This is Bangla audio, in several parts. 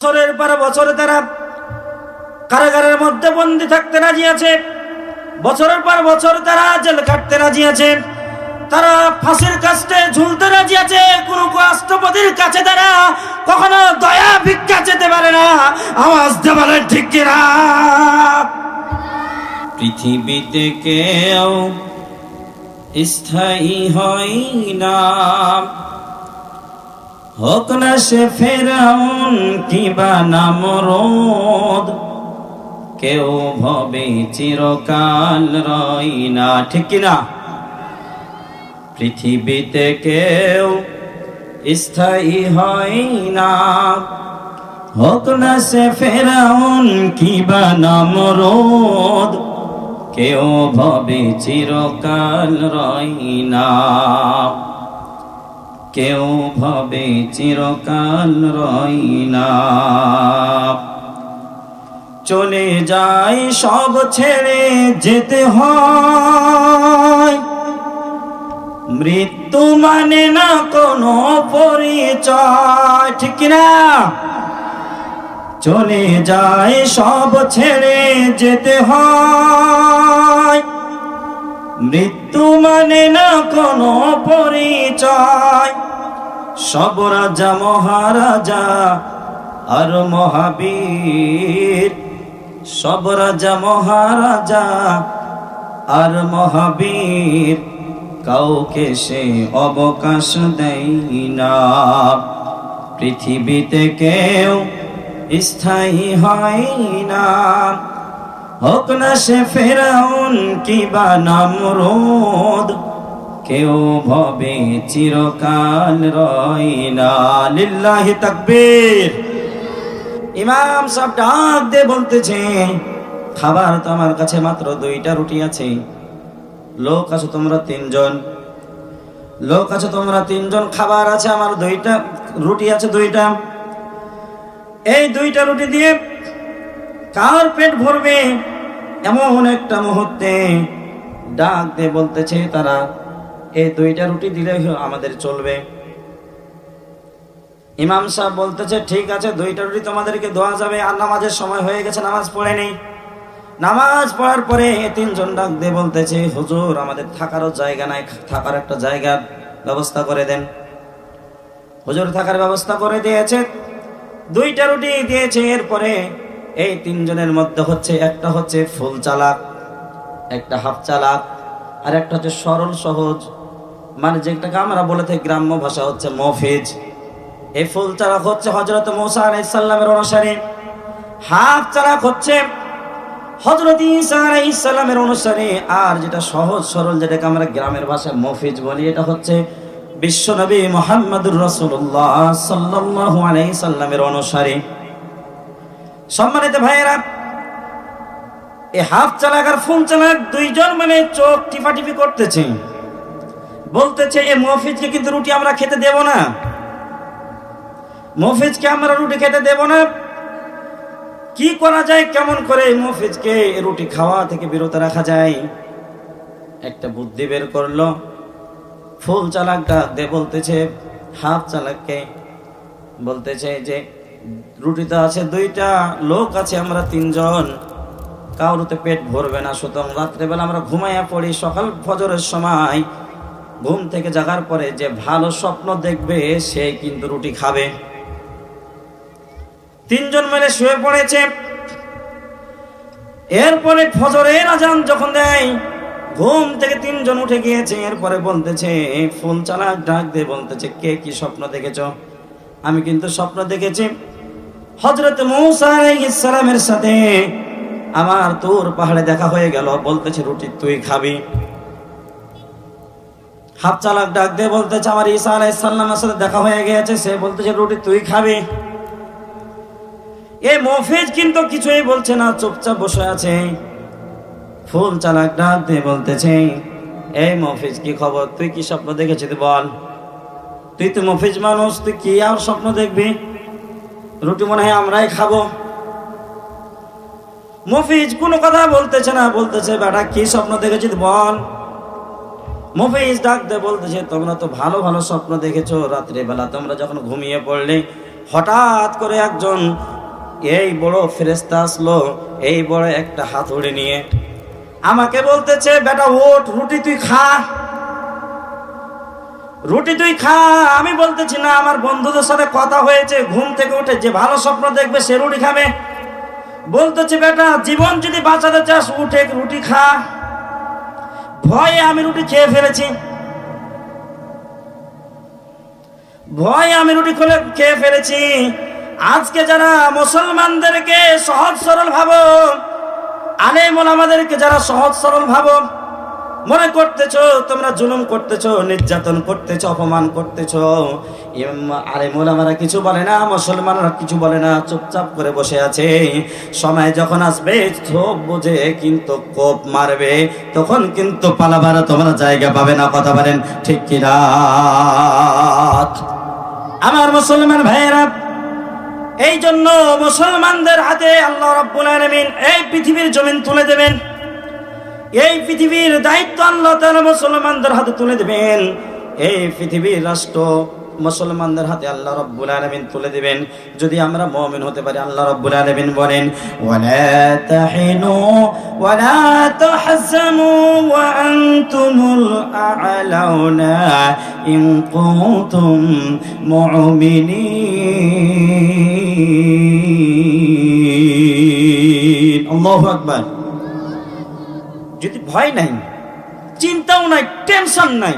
বছরের পর বছর তারা কারাগারের মধ্যে বন্দি থাকতে রাজি আছে। বছরের পর বছর তারা জেল কাটতে রাজি আছে। তারা ফাঁসির কাছে ঝুলতে রাজি আছে। কোন রাষ্ট্রপতির কাছে তারা কখনো দয়া ভিক্ষা যেতে পারে না। আওয়াজ দেওয়ালে ঠিক কিনা? পৃথিবীতে কেউ স্থায়ী হয় না। হোক না সে ফেরাউন কিবা নামরদ কেউ ভবে চিরকাল রই না, ঠিক কিনা পৃথিবীতে কেউ স্থায়ী হয় না। হোক না সে ফেরাউন কিবা নামরদ কেউ ভবে চিরকাল রই না। কেউ ভাবে চিরকাল রই না। চলে যায় সব ছেড়ে যেতে হয়। মৃত্যু মানে না কোনো পরিচয়, ঠিক না? চলে যায় সব ছেড়ে যেতে হয়। মৃত্যু মানে না কোনো পরিচয়। সব রাজা, মহারাজা আর মহাবীর। সব রাজা, মহারাজা আর মহাবীর। কাউকে সে অবকাশ দেয় না। পৃথিবীতে কেউ স্থায়ী হয় না। হোক না সে ফেরাউন কিবা নামরোদ কেউ ভবে চিরকাল রই না ইমাম সব ডাক দিয়ে বলতেছে খাবার তো আমার কাছে মাত্র দুইটা রুটি আছে লোক আছে তোমরা তিনজন লোক আছে তোমরা তিনজন খাবার আছে আমার দুইটা রুটি আছে দুইটা এই দুইটা রুটি দিয়ে কার পেট ভরবে? এমন একটা মুহূর্তে ডাক দিয়ে বলতেছে তারা এই দুইটা রুটি দিলে আমাদের চলবে। ইমাম সাহেব বলতেছে, ঠিক আছে, দুইটা রুটি তোমাদেরকে দেওয়া যাবে। আর নামাজের সময় হয়ে গেছে, নামাজ পড়ে নেই। নামাজ পড়ার পরে তিনজন ডাক দিয়ে বলতেছে, হুজুর, আমাদের থাকারও জায়গা নাই, থাকার একটা জায়গার ব্যবস্থা করে দেন। হুজুর থাকার ব্যবস্থা করে দিয়েছে, দুইটা রুটি দিয়েছে। এরপরে এই তিনজনের মধ্যে হচ্ছে, একটা হচ্ছে ফুল চালাক, একটা হাফ চালাক, আর একটা হচ্ছে সরল সহজ। মানে যেটাকে আমরা বলে থাকি গ্রাম্য ভাষা হচ্ছে মফিজ। এই ফুল চালাক হচ্ছে হজরত মৌসা আলাইসাল্লামের অনুসারী। হাফ চালাক হচ্ছে হজরত ইসা আলাইসাল্লামের অনুসারী। আর যেটা সহজ সরল যেটাকে আমরা গ্রামের ভাষায় মফিজ বলি, এটা হচ্ছে বিশ্বনবী মোহাম্মদুর রসুল্লাহ সাল্লাল্লাহু আলাইহি সাল্লামের অনুসারী। সম্মানিত ভাইয়েরা এই হাফ চালাক আর ফুল চালাক দুইজন মানে চোখ টিপাটিপি করতেছে। বলতেছে, এ মফিজকে কিন্তু রুটি আমরা খেতে দেব না। মফিজকে আমরা রুটি খেতে দেব না। কি করা যায়, কেমন করে এই মফিজকে রুটি খাওয়া থেকে বিরত রাখা যায়? একটা বুদ্ধি বের করল। ফুল চালাকটা দে বলতেছে, হাফ চালাককে বলতেছে যে রুটিতে আছে, দুইটা লোক আছে, আমরা তিনজন। কাউরুতে পেট ভরবে না, সুতরাং রাত্রেবেলা আমরা ঘুমাইয়া পড়ি, সকাল ফজরের সময়। ঘুম থেকে জাগার পরে যে ভালো স্বপ্ন দেখবে, সে কিন্তু রুটি খাবে। তিনজন মিলে শুয়ে পড়েছে। এরপরে ফজরের আজান যখন দেয়, ঘুম থেকে তিনজন উঠে গিয়েছে, এরপরে বলতেছে, ফুল চালাক ডাক দিয়ে বলতেছে, কে কি স্বপ্ন দেখেছ আমি কিন্তু স্বপ্ন দেখেছি। হজরত মৌসা ইসলামের সাথে আমার তোর পাহাড়ে দেখা হয়ে গেল। বলতেছে, রুটি তুই খাবি? হাফ চালাক ডাক দিয়ে বলতেছে, আমার ঈসা আলাইসাল্লামের সাথে দেখা হয়ে গিয়েছে। সে বলতেছে, রুটি তুই খাবি? এই মফিজ কিন্তু কিছুই বলছে না, চুপচাপ বসে আছে। ফুল চালাক ডাক দিয়ে বলতেছে, এই মফিজ, কি খবর? তুই কি স্বপ্ন দেখেছিস? বল। তুই তো মফিজ মানুষ, তুই কি আর স্বপ্ন দেখবি? রুটি মনে হয় আমরাই খাব। মফিজ কোনো কথা বলতেছে না, বলতেছে, বেটা, কি স্বপ্ন দেখেছিস বল? মফিজ ডাক দিয়ে বলতেছে, তোমরা তো ভালো ভালো স্বপ্ন দেখেছ রাত্রিবেলা তোমরা যখন ঘুমিয়ে পড়লে, হঠাৎ করে একজন এই বড় ফেরেস্তা আসলো, এই বড় একটা হাতুড়ি নিয়ে। আমাকে বলতেছে, বেটা, ওঠ, রুটি তুই খা। রুটি তুই খা, আমি বলতেছি না, আমার বন্ধুদের সাথে কথা হয়েছে, ঘুম থেকে উঠে যে ভালো স্বপ্ন দেখবে সে রুটি খাবে। বলতেছি, বেটা, জীবন যদি বাঁচাতে চাস, উঠে রুটি খা। ভয়ে আমি রুটি খেয়ে ফেলেছি। ভয়ে আমি রুটি খুলে খেয়ে ফেলেছি। আজকে যারা মুসলমানদেরকে সহজ সরল ভাবো আলেমন আমাদেরকে যারা সহজ সরল ভাবো মনে করতেছো, তোমরা জুলুম করতেছো, নির্যাতন করতেছো, অপমান করতেছ। আরে মোলামারা কিছু বলে না, মুসলমানরা কিছু বলে না, চুপচাপ করে বসে আছে। সময় যখন আসবে সব বুঝে কিন্তু কোপ মারবে। তখন কিন্তু পালাবার তোমরা জায়গা পাবে না, কথা বলেন ঠিক কিনা আমার মুসলমান ভাইয়েরা এই জন্য মুসলমানদের হাতে আল্লাহ রাব্বুল আলামিন এই পৃথিবীর জমিন তুলে দেবেন। এই পৃথিবীর দায়িত্ব আল্লাহ তাআলা মুসলমানদের হাতে তুলে দেবেন। এই পৃথিবীর রাষ্ট্র মুসলমানদের হাতে আল্লাহ রব্বুল আলামিন তুলে দেবেন। যদি আমরা মমিন হতে পারি, আল্লাহ রব্বুল আলামিন বলেন তাহিনু যদি ভয় নাই, চিন্তাও নাই টেনশন নাই,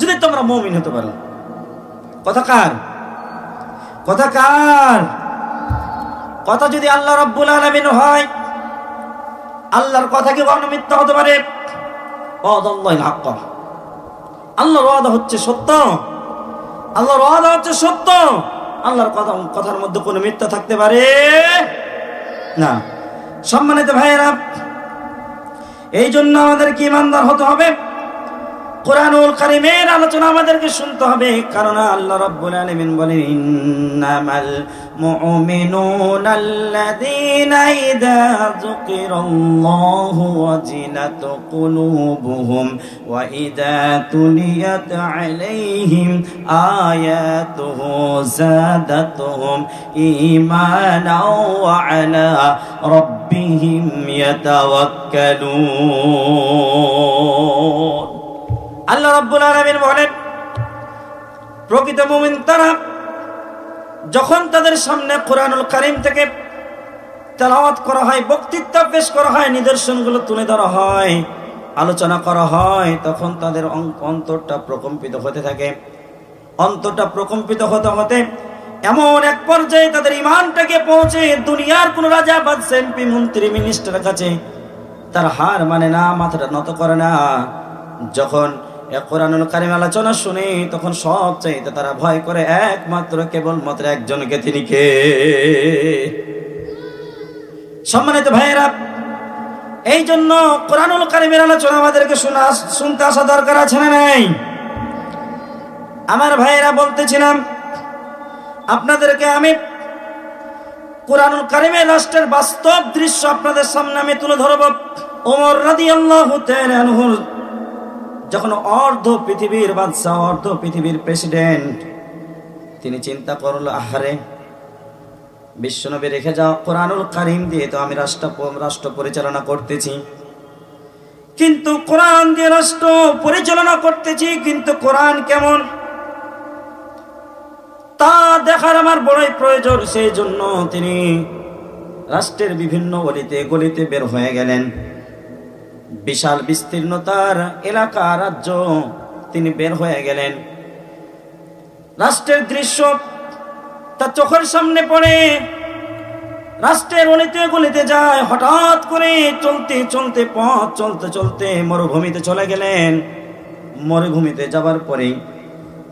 যদি তোমরা মমিন হতে পারো। কথা কার? কথা কার? কথা যদি আল্লাহ রব্বুল আলমিন হয়, আল্লাহর কথা কি কখনো মিথ্যা হতে পারে। আল্লাহর ওয়াদা হচ্ছে সত্য। আল্লাহর ওয়াদা হচ্ছে সত্য। আল্লাহর কথা, কথার মধ্যে কোনো মিথ্যা থাকতে পারে না। সম্মানিত ভাইয়েরা এই জন্য আমাদেরকে ইমানদার হতে হবে। কোরআনুল কারিমের আলোচনা আমাদেরকে শুনতে হবে কারণ আল্লাহ রাব্বুল আলামিন বলেন, ইন্নামাল মুমিনুনা আল্লাযীনা ইযা যুকিরাল্লাহু ওয়াজিলাত কুলুবুহুম ওয়া ইযা তুলিয়াত আলাইহিম আয়াতুহু যাদাতুহুম ঈমানাও ওয়া আলা রাব্বিহিম ইয়াতাওয়াক্কালুন. আল্লাহ রাব্বুল আলামিন বলেন, প্রকৃত মুমিন তারা যখন তাদের সামনে কোরআনুল কারিম থেকে তেলাওয়াত করা হয় বক্তৃত্ব পেশ করা হয়, নিদর্শনগুলো তুলে ধরা হয়, আলোচনা করা হয়, তখন তাদের অন্তরটা প্রকম্পিত হতে থাকে। অন্তরটা প্রকম্পিত হতে হতে এমন এক পর্যায়ে তাদের ইমানটাকে পৌঁছে দুনিয়ার কোন রাজা বাদশা এমপি, মন্ত্রী, মিনিস্টারের কাছে তার হার মানে না, মাথাটা নত করে না। যখন কোরআনুল কারিম আলোচনা শুনি, তখন সব চাইতে তারা ভয় করে একমাত্র কেবলমাত্র একজনকে তিনি কে? সম্মানিত ভাইয়েরা এই জন্য কোরআনুল কারিমের আলোচনা আমাদেরকে শোনা, শুনতে আসা দরকার আছে না নাই? আমার ভাইয়েরা বলতেছিলাম, আপনাদেরকে আমি কোরআনুল কারিমের রাষ্ট্রের বাস্তব দৃশ্য আপনাদের সামনে আমি তুলে ধরব। ওমর রাদি আল্লাহ যখন অর্ধ পৃথিবীর বাদশাহ, অর্ধ পৃথিবীর প্রেসিডেন্ট তিনি চিন্তা করল, আহারে, বিশ্বনবী রেখে যাওয়া কোরআনুল কারিম দিয়ে তো আমি রাষ্ট্র রাষ্ট্র পরিচালনা করতেছি। কিন্তু কোরআন দিয়ে রাষ্ট্র পরিচালনা করতেছি, কিন্তু কোরআন কেমন? তা দেখার আমার বড়ই প্রয়োজন, সেই জন্য তিনি রাষ্ট্রের বিভিন্ন গলিতে গলিতে বের হয়ে গেলেন। বিশাল বিস্তীর্ণতার এলাকা রাজ্য। তিনি বের হয়ে গেলেন। রাষ্ট্রের দৃশ্য তার চোখের সামনে পড়ে। রাষ্ট্রের অলিতে গলিতে যায়, হঠাৎ করে চলতে চলতে, পথ চলতে চলতে মরুভূমিতে চলে গেলেন। মরুভূমিতে যাবার পরেই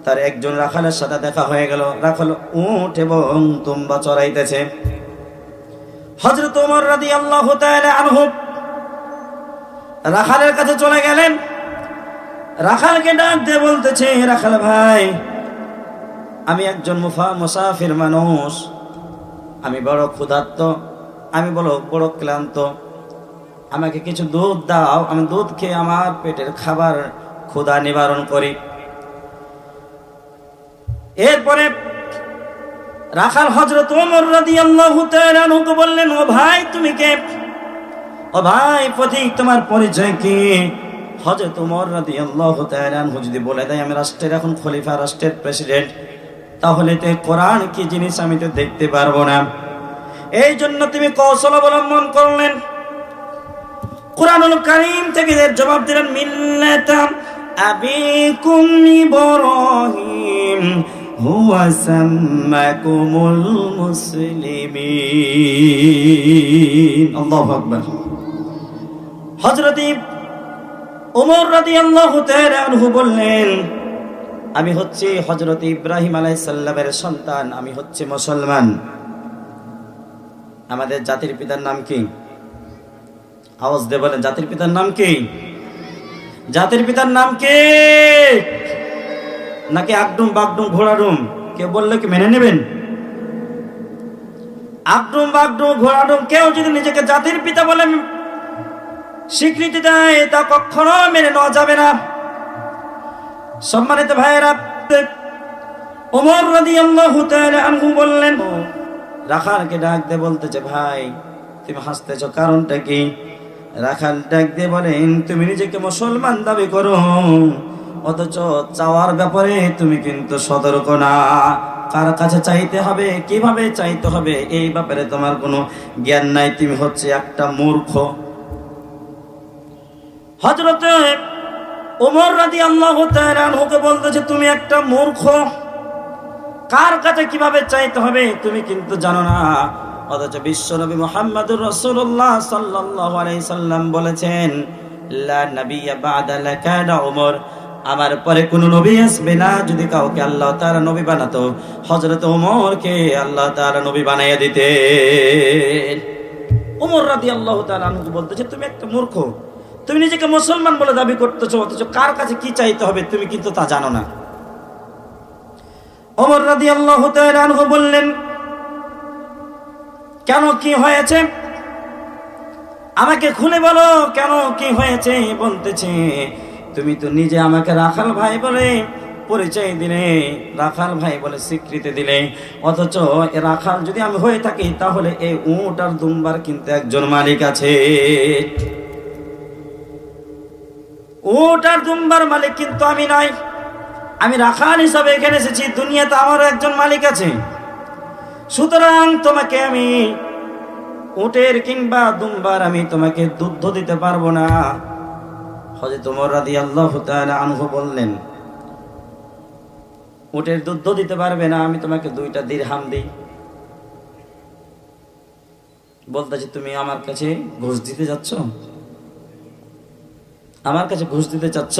তার একজন রাখালের সাথে দেখা হয়ে গেল। রাখাল উঠ এবং তুম্বা চড়াইতেছে। হজরত ওমর রাদি আল্লাহ আনহু রাখালের কাছে চলে গেলেন। রাখালকে ডাক দিয়ে বলতেছে, রাখাল ভাই, আমি একজন মুফা, মুসাফির মানুষ। আমি বড় ক্ষুধার্ত, আমি বলো বড় ক্লান্ত। আমাকে কিছু দুধ দাও, আমি দুধ খেয়ে আমার পেটের খাবার ক্ষুধা নিবারণ করি। এরপরে রাখাল হজরত ওমর রাদিয়াল্লাহু তাআলা বললেন, ও ভাই, তুমি কে? ও ভাই পথিক তোমার পরিচয় কি? হজরত ওমর রাদিয়াল্লাহু তাআলা আনহু যদি বলে দেয়, আমি রাষ্ট্রের এখন খলিফা, রাষ্ট্রের প্রেসিডেন্ট, তাহলে তো কোরআন কি জিনিস আমি তো দেখতে পারব না। এই জন্য তুমি কৌশল অবলম্বন করলেন। কোরআনুল কারীম থেকে জবাব দিলেন, মিল্লাতাম আবিকুম ইব্রাহিম, হুয়া সাম্মাকুমুল মুসলিমিন। আল্লাহু আকবার। হযরত ওমর রাদিয়াল্লাহু তাআলা আনহু বললেন, আমি হচ্ছি হজরত ইব্রাহিম আলাইহিস সালামের সন্তান, আমি হচ্ছে মুসলমান। আমাদের জাতির পিতার নাম কি? আওয়াজ দে বলেন, জাতির পিতার নাম কি? জাতির পিতার নাম কি? নাকি আকডুম বাগডুম ঘোড়াডুম? কে বললে কি মেনে নেবেন? আকডুম বাগডুম ঘোড়াডুম, কেউ যদি নিজেকে জাতির পিতা বলে স্বীকৃতি দেয়, তা কখনো মেনে নেওয়া যাবে না। সম্মানিত ভাইয়েরা, ওমর রাদিয়াল্লাহু তাআলা আনহু বললেন রাখালকে ডাক দিয়ে বলতেছে, ভাই, তুমি হাসতেছ কারণটা কি? রাখাল ডাক দিয়ে বলেন, তুমি নিজেকে মুসলমান দাবি করো, অথচ চাওয়ার ব্যাপারে তুমি কিন্তু সতর্ক না। কার কাছে চাইতে হবে, কীভাবে চাইতে হবে, এই ব্যাপারে তোমার কোনো জ্ঞান নাই। তুমি হচ্ছে একটা মূর্খ। হজরত ওমর রাদি আল্লাহ তাআলাকে বলতেছে, তুমি একটা মূর্খ। কার কাছে কীভাবে চাইতে হবে, তুমি কিন্তু জানো না। অথচ বিশ্বনবী মোহাম্মদুর রসুল্লাহ আলাইহি সাল্লাম বলেছেন ওমর আমার পরে কোন নবী আসবে না যদি কাউকে আল্লাহ তাআলা নবী বানাতো। হযরত ওমরকে আল্লাহ তাআলা নবী বানাইয়া দিতেন। ওমর রাদিয়াল্লাহু তাআলা আনহু বলতেছে, তুমি একটা মূর্খ। তুমি নিজেকে মুসলমান বলে দাবি করতেছো, অথচ কার কাছে কি চাইতে হবে তুমি কিন্তু তা জানো না। রাদিয়াল্লাহু তাআলা আনহু বললেন, কেন কি হয়েছে? আমাকে খুলে বলো, কেন কি হয়েছে? বলতেছে, তুমি তো নিজে আমাকে রাখাল ভাই বলে পরিচয় দিলে, রাখাল ভাই বলে স্বীকৃতি দিলে। অথচ এ রাখাল যদি আমি হয়ে থাকি, তাহলে এই উট আর দুম্বার কিন্তু একজন মালিক আছে। উট আর দুম্বার মালিক কিন্তু আমি নাই আমি রাখাল হিসাবে এখানে এসেছি, দুনিয়াতে আমারও একজন মালিক আছে। সুতরাং তোমাকে আমি উটের কিংবা দুম্বার আমি তোমাকে দুধ দিতে পারব না। হজে তোমার রাদি আল্লাহ আনহু বললেন, উটের দুধ দিতে পারবে না, আমি তোমাকে দুইটা দিরহাম দিই। বলতেছি, তুমি আমার কাছে ঘুষ দিতে যাচ্ছ? আমার কাছে ঘুষ দিতে চাচ্ছ?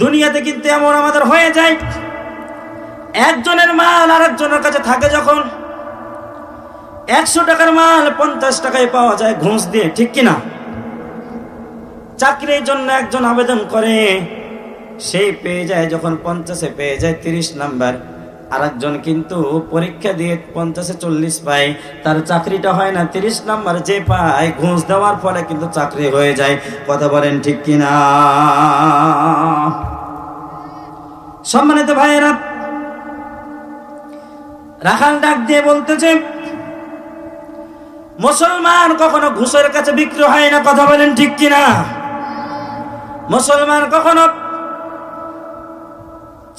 দুনিয়াতে কিন্তু এমন আমাদের হয়ে যায়, একজনের মাল আর একজনের কাছে থাকে যখন একশো টাকার মাল পঞ্চাশ টাকায় পাওয়া যায় ঘুষ দিয়ে, ঠিক কিনা চাকরির জন্য একজন আবেদন করে, সেই পেয়ে যায় যখন পঞ্চাশে পেয়ে যায় তিরিশ নাম্বার। আর একজন কিন্তু পরীক্ষা দিয়ে পঞ্চাশে চল্লিশ পায়, তার চাকরিটা হয় না, তিরিশ নাম্বার যে পায়, ঘুষ দেওয়ার ফলে কিন্তু চাকরি হয়ে যায়। কথা বলেন ঠিক কিনা? সম্মানিত ভাইয়েরা, রাখাল ডাক দিয়ে বলতেছে, মুসলমান কখনো ঘুষের কাছে বিক্রি হয় না, কথা বলেন ঠিক কিনা? মুসলমান কখনো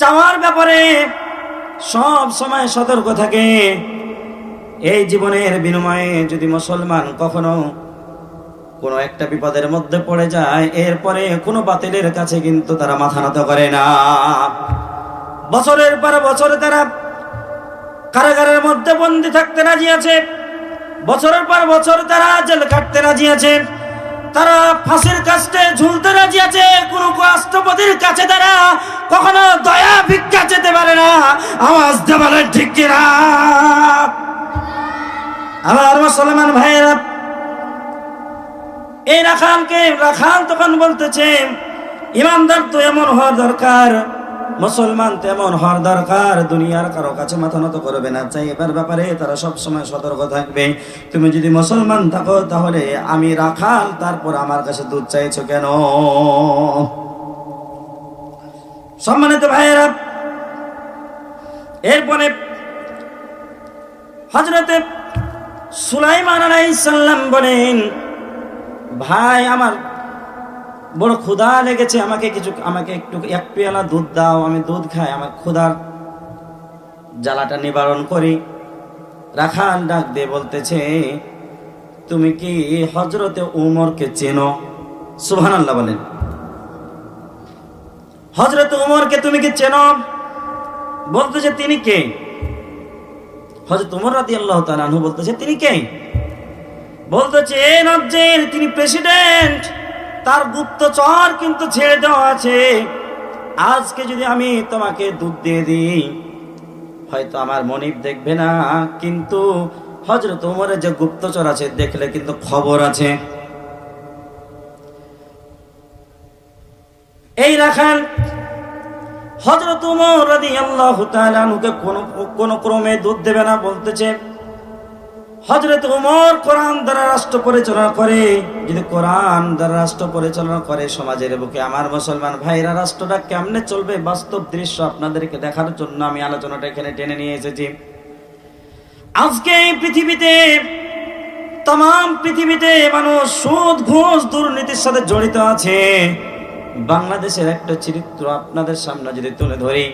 চাওয়ার ব্যাপারে সব সময় সতর্ক থাকে। এই জীবনের বিনিময়ে যদি মুসলমান কখনো কোনো একটা বিপদের মধ্যে পড়ে যায়, এরপরে কোনো বাতিলের কাছে কিন্তু তারা মাথা নত করে না। বছরের পর বছরে তারা কারাগারের মধ্যে বন্দি থাকতে রাজি আছে। বছরের পর বছর তারা জেল কাটতে রাজি আছে। তারা ফাঁসির কাছে ঝুলতে রাজি আছে, কোন রাষ্ট্রপতির কাছে তারা কখনো দয়া ভিক্ষা যেতে পারে না, আওয়াজ দেবালে ঠিক কিনা? আমার মুসলমান ভাইয়েরা, এই রাখানকে রাখাল তখন বলতেছে, ইমানদার তো এমন হওয়ার দরকার। মুসলমান তেমন হওয়ার দরকার, দুনিয়ার কারও কাছে মাথা নত করবে না। চাই এবার ব্যাপারে তারা সব সময় সতর্ক থাকবে। তুমি যদি মুসলমান থাকো, তাহলে আমি রাখাল, তারপর আমার কাছে দুধ চাইছো কেন? সম্মানিত ভাইয়েরা, এরপরে হজরতে সুলাইমান আলাইসাল্লাম বলেন, ভাই, আমার বড় ক্ষুধা লেগেছে, আমাকে কিছু, আমাকে একটু, এক পেয়ালা দুধ দাও, আমি দুধ খাই, আমার ক্ষুধার জ্বালাটা নিবারণ করি। রাখান ডাক দিয়ে বলতেছে, তুমি কি হজরতে উমরকে চেনো? সুবহান আল্লাহ বলেন। হজরত উমরকে তুমি কি চেনো? বলতেছে, তিনি কে? হজরত উমর রাদি আল্লাহ তালু বলতেছে, তিনি কে? বলতেছে তিনি প্রেসিডেন্ট। তার গুপ্তচর কিন্তু ছেড়ে দেওয়া আছে। আজকে যদি আমি তোমাকে দুধ দিয়ে দিই, হয়তো আমার মনিব দেখবে না, কিন্তু হজরত উমরের যে গুপ্তচর আছে, দেখলে কিন্তু খবর আছে। এই রাখাল হজরত উমর রাদি আল্লাহ কোন কোন ক্রমে দুধ দেবে না, বলতেছে হজরত উমর কোরআন দ্বারা রাষ্ট্র পরিচালনা করে। যদি কোরআন দ্বারা রাষ্ট্র পরিচালনা করে সমাজের বুকে, আমার মুসলমান ভাইরা, রাষ্ট্রটা কেমনে চলবে? বাস্তব দৃশ্য আপনাদেরকে দেখার জন্য আমি আলোচনাটা এখানে টেনে নিয়ে এসেছি। আজকে এই পৃথিবীতে তাম পৃথিবীতে মানুষ সুদ, ঘুষ, দুর্নীতির সাথে জড়িত আছে। বাংলাদেশের একটা চরিত্র আপনাদের সামনে যদি তুলে ধরি,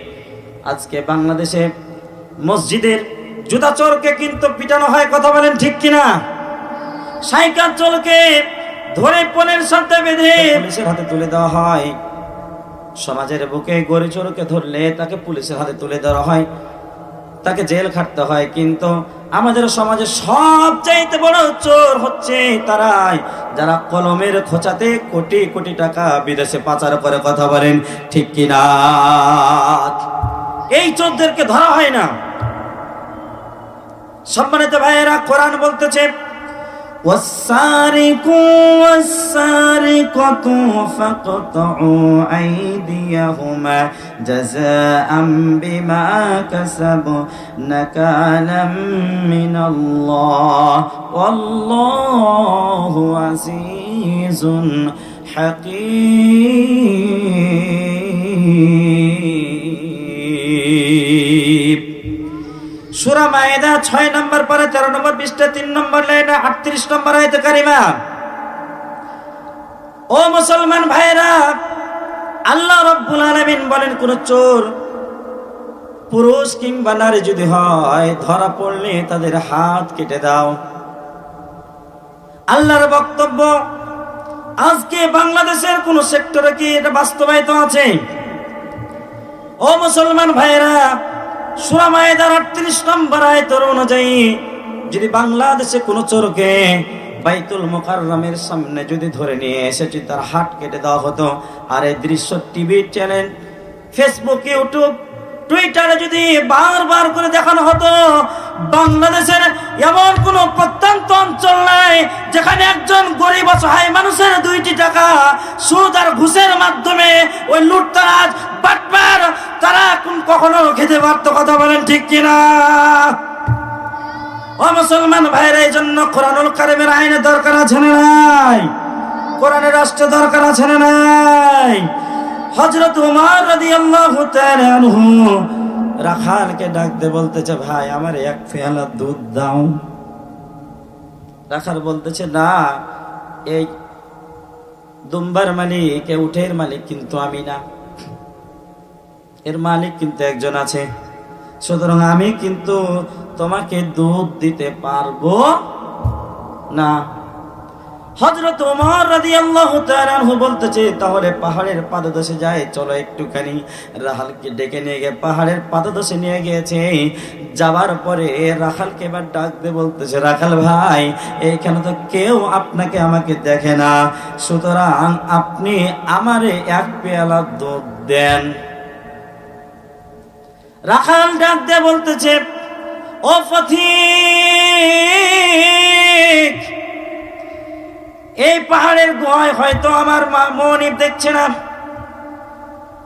আজকে বাংলাদেশে মসজিদের জুতা চোরকে কিন্তু পিটানো হয়, কথা বলেন ঠিক কিনা? সাইকেল চোরকে ধরে পনেরো সাথে বেঁধে পুলিশের হাতে তুলে দেওয়া হয়। সমাজের বুকে গড়ে চোরকে ধরলে তাকে পুলিশের হাতে তুলে দেওয়া হয়। তাকে জেল খাটতে হয়, কিন্তু আমাদের সমাজে সবচাইতে বড় চোর হচ্ছে তারাই, যারা কলমের খোঁচাতে কোটি কোটি টাকা বিদেশে পাচার করে, কথা বলেন ঠিক কিনা? এই চোরদেরকে ধরা হয় না। সম্মানিত ভাইয়েরা কোরআন বলতেছে والسارق والسارقة فاقطعوا أيديهما جزاء بما كسبوا نكالا من الله والله عزيز حكيم সুরা মায়েদা ছয় নম্বর পরে তেরো নম্বর পৃষ্ঠা, তিন নম্বর লাইনে আটত্রিশ নম্বর আয়তে কারিমা। ও মুসলমান ভাইরা আল্লাহ রব্বুল আলমিন বলেন, কোন চোর, পুরুষ কিংবা নারী যদি হয়, ধরা পড়লে তাদের হাত কেটে দাও। আল্লাহর বক্তব্য, আজকে বাংলাদেশের কোন সেক্টরে কি এটা বাস্তবায়িত আছে? ও মুসলমান ভাইরা সুরা মায়েদার আটত্রিশ নম্বর আয়তর অনুযায়ী যদি বাংলাদেশে কোনো চোরকে বাইতুল মোকাররমের সামনে যদি ধরে নিয়ে এসে যদি তার হাট কেটে দেওয়া হতো, আর এই দৃশ্য টিভি চ্যানেল ফেসবুক ইউটিউব টুইটারে যদি বারবার করে দেখানো হতো, বাংলাদেশের এমন কোন প্রত্যন্ত অঞ্চল নাই যেখানে একজন গরিব অসহায় মানুষের দুইটি টাকা সুদ আর ঘুষের মাধ্যমে ওই লুটতারাজ বাটবার তারা কখনো খেতে পারত কথা বলেন ঠিক কিনা? ও মুসলমান ভাইরা এই জন্য কোরআনুল কারিমের আইনের দরকার আছে না নাই? কোরআনের রাষ্ট্র দরকার আছে না নাই? হজরত উমার তাআলা আনহু রাখালকে ডাকতে বলতেছে, ভাই, আমার এক পেয়ালা দুধ দাও। রাখাল বলতেছে, না, এই দুম্বার মালিক এ উঠের মালিক কিন্তু আমি না। এর মালিক কিন্তু একজন আছে। সুতরাং আমি কিন্তু তোমাকে দুধ দিতে পারব না। হজরত ওমর রাদিয়াল্লাহু তাআলা আনহু বলতেছে, তাহলে পাহাড়ের পাদদেশে যায়, চলো একটুখানি রাহালকে ডেকে নিয়ে গিয়ে পাহাড়ের পাদদেশে নিয়ে গিয়েছে। যাবার পরে রাখালকে এবার ডাক দিয়ে বলতেছে, রাখাল ভাই এইখানে তো কেউ আপনাকে আমাকে দেখে না। সুতরাং আপনি আমারে এক পেয়ালা দুধ দেন। রাখাল ডাক দিয়ে বলতেছে, ও পথিক এই পাহাড়ের গুহায় হয়তো আমার মা- মনিব দেখছে না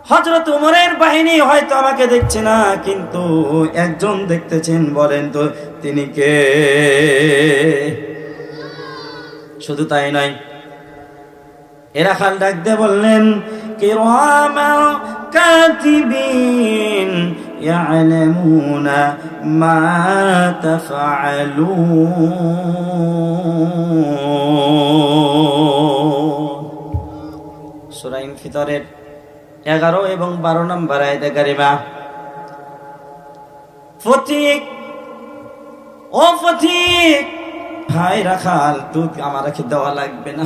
হজরত উমরের বাহিনী হয়তো আমাকে দেখছে না কিন্তু একজন দেখতেছেন বলেন তো তিনি কে শুধু তাই নয় এরা খাল ডাক দিয়ে বললেন কিরামা কাতিবিন يعلمون ما تفعلون সূরা ইনফিতরের এগারো এবং বারো নম্বর আয়তে গারিমা ফতিক, ও ফতিক, ভাই রাখাল দুধ আমার কি দেওয়া লাগবে না?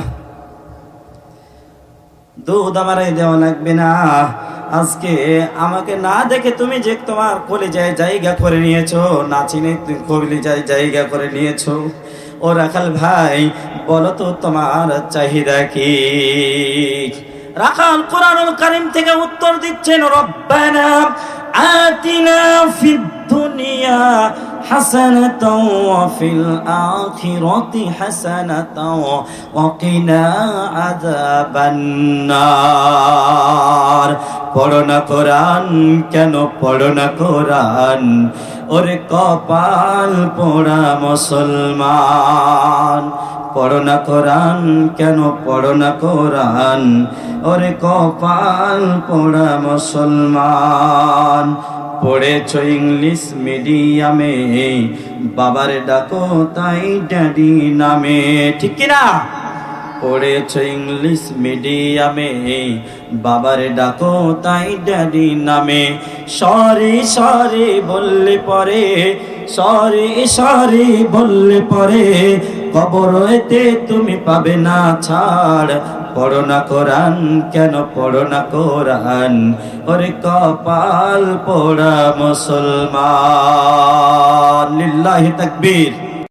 দুধ আমার দেওয়া লাগবে না। আজকে আমাকে না দেখে তুমি যে তোমার কলেজায় জায়গা করে নিয়েছো, না চিনে তুমি কলিজায় জায়গা করে নিয়েছো। ও রাখাল ভাই, বলো তো তোমার চাহিদা কি? রাখাল কোরআনুল কারিম থেকে উত্তর দিচ্ছেন, রব্বানা আতিনা ফিদ দুনিয়া হাসানাতাও ওয়া ফিল আখিরাতি হাসানাতাও ওয়া কিনা আযাবান নার পড়ো না কোরআন, কেন পড়ো না কোরআন? ওরে কপাল পোড়া মুসলমান। পড়ো না কোরআন, কেন পড়ো না কোরআন? ওরে কপাল পোড়া মুসলমান। পড়েছ ইংলিশ মিডিয়ামে, বাবার ডাকো তাই ড্যাডি নামে। ঠিক কিনা? পড়েছ ইংলিশ মিডিয়ামে বাবার ডাকো তাই ড্যাডি নামে। সরি সরি বললে পরে, সরি সরি বললে পরে, কবর এতে তুমি পাবে না ছাড়। পড়ো না কোরআন, কেন পড়ো না কোরআন? ওরে কপাল পোড়া মুসলমান। লিল্লাহি তাকবীর।